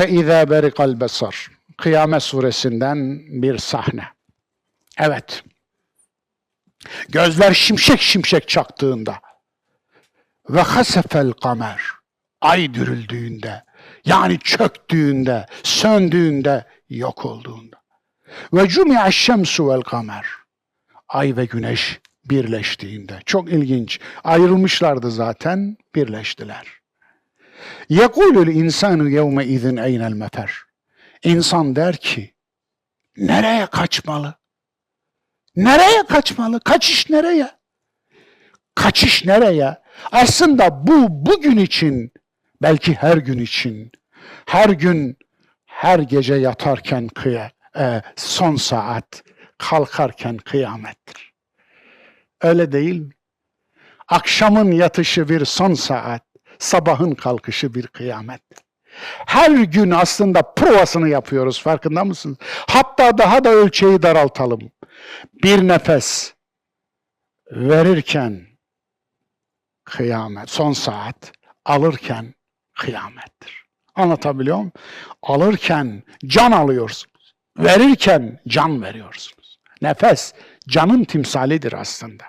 فَاِذَا بَرِقَ الْبَصَرِ Kıyamet suresinden bir sahne. Evet. Gözler şimşek şimşek çaktığında ve hasefel kamer ay dürüldüğünde yani çöktüğünde, söndüğünde, yok olduğunda. Ve cumi'a şemsu vel kamer ay ve güneş birleştiğinde. Çok ilginç. Ayrılmışlardı zaten, birleştiler. Yekulul insanu yevme izin eynel mefer. İnsan der ki, nereye kaçmalı? Nereye kaçmalı? Kaçış nereye? Kaçış nereye? Aslında bu bugün için, belki her gün için, her gün, her gece yatarken kıya, e, son saat, kalkarken kıyamettir. Öyle değil mi? Akşamın yatışı bir son saat, sabahın kalkışı bir kıyamettir. Her gün aslında provasını yapıyoruz farkında mısınız? Hatta daha da ölçeği daraltalım. Bir nefes verirken kıyamet, son saat, alırken kıyamettir. Anlatabiliyor muyum? Alırken can alıyorsunuz. Verirken can veriyorsunuz. Nefes canın timsalidir aslında.